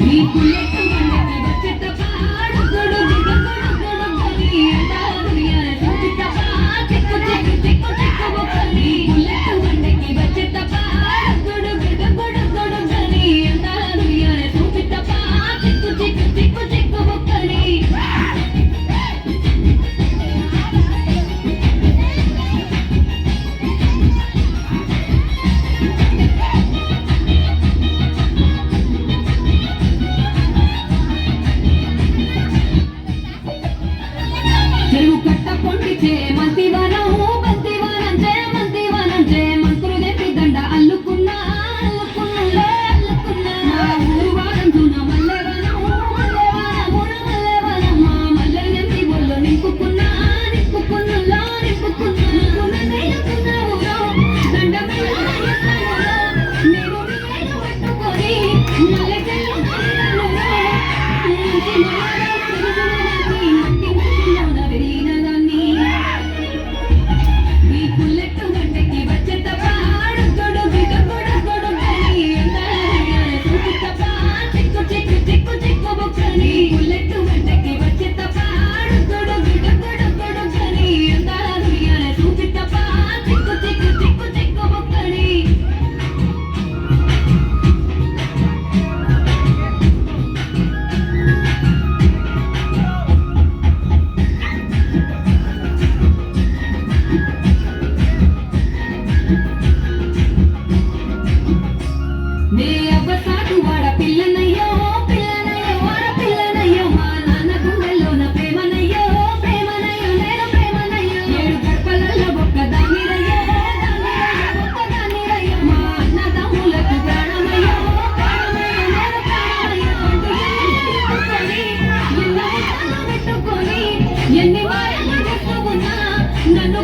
ഈ പുള്ളിട്ടുകൊണ്ട് കിടച്ചിട്ട് కొంటి చేమంతి వనం ఎన్ని వారములు నన్ను